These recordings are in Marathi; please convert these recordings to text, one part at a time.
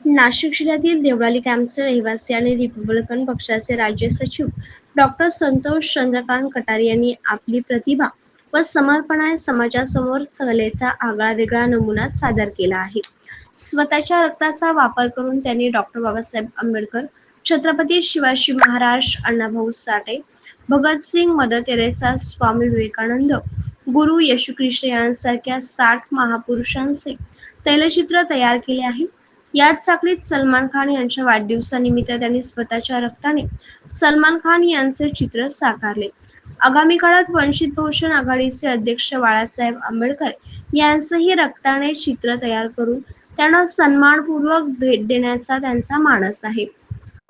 नाशिक जिल्ह्यातील देवळाली कॅम्पचे रहिवासी आणि रिपब्लिकन पक्षाचे राज्य सचिव डॉक्टर संतोष चंद्रकांत कटारे यांनी आपली प्रतिभा व समर्पणाने समाजासमोर कलेचा आगळावेगळा नमुना सादर केला आहे. स्वतःच्या रक्ताचा वापर करून त्यांनी doctor Babasaheb Ambedkar Chhatrapati Shivaji Maharaj Annabhau Sathe Bhagat Singh mother Teresa Swami Vivekananda गुरु येशू ख्रिस्त यांसारख्या साठ महापुरुषांचे तैलचित्र तयार केले आहे. याच साखळीत सलमान खान यांच्या वाढदिवसानिमित्त त्यांनी स्वतःच्या रक्ताने सलमान खान यांचे चित्र साकारले. आगामी काळात वंचित बहुजन आघाडीचे अध्यक्ष बाळासाहेब आंबेडकर यांचंही रक्ताने चित्र तयार करून त्यांना सन्मानपूर्वक भेट देण्याचा त्यांचा मानस आहे.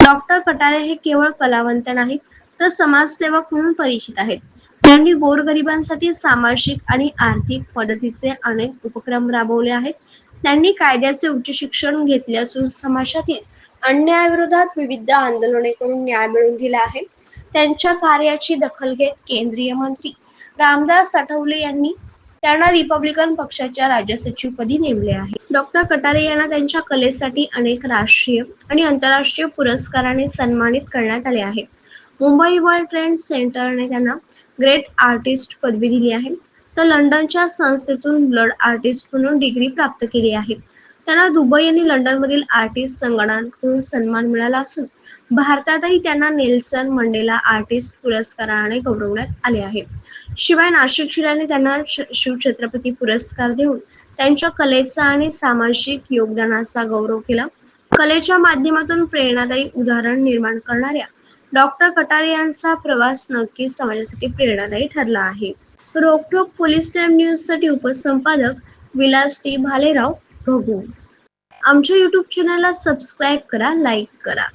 डॉक्टर कटारे हे केवळ कलावंत नाहीत तर समाजसेवक म्हणून परिचित आहेत. त्यांनी गोरगरिबांसाठी सामाजिक आणि आर्थिक मदतीचे अनेक उपक्रम राबवले आहेत. त्यांनी कायद्याचे उच्च शिक्षण घेतले असून समाजातील अन्यायाविरोधात विविध आंदोलने करून न्याय मिळवून दिला आहे. त्यांच्या कार्याची दखल घेत केंद्रीय मंत्री रामदास आठवले यांनी त्यांना रिपब्लिकन पक्षाच्या राज्य सचिवपदी नेमले आहे. डॉक्टर कटारे यांना त्यांच्या कलेसाठी अनेक राष्ट्रीय आणि आंतरराष्ट्रीय पुरस्काराने सन्मानित करण्यात आले आहे. मुंबई वर्ल्ड ट्रेड सेंटरने त्यांना ग्रेट आर्टिस्ट पदवी दिली आहे. तर लंडनच्या संस्थेतून ब्लड आर्टिस्ट म्हणून डिग्री प्राप्त केली आहे. त्यांना दुबई आणि लंडनमधील आर्टिस्ट संगणकाकडून सन्मान मिळाला असून भारतातही त्यांना नेल्सन मंडेला आर्टिस्ट पुरस्काराने गौरवण्यात आले आहे. शिवाय नाशिक जिल्ह्याने त्यांना श- शिवछत्रपती पुरस्कार देऊन त्यांच्या कलेचा आणि सामाजिक योगदानाचा गौरव केला. कलेच्या माध्यमातून प्रेरणादायी उदाहरण निर्माण करणाऱ्या डॉक्टर कटारे यांचा प्रवास नक्कीच समाजासाठी प्रेरणादायी ठरला आहे. रोकटोक पोलीस टाइम न्यूजसाठी उपसंपादक विलास टी भालेराव भगू आमच्या युट्यूब चॅनलला सबस्क्राईब करा लाईक करा.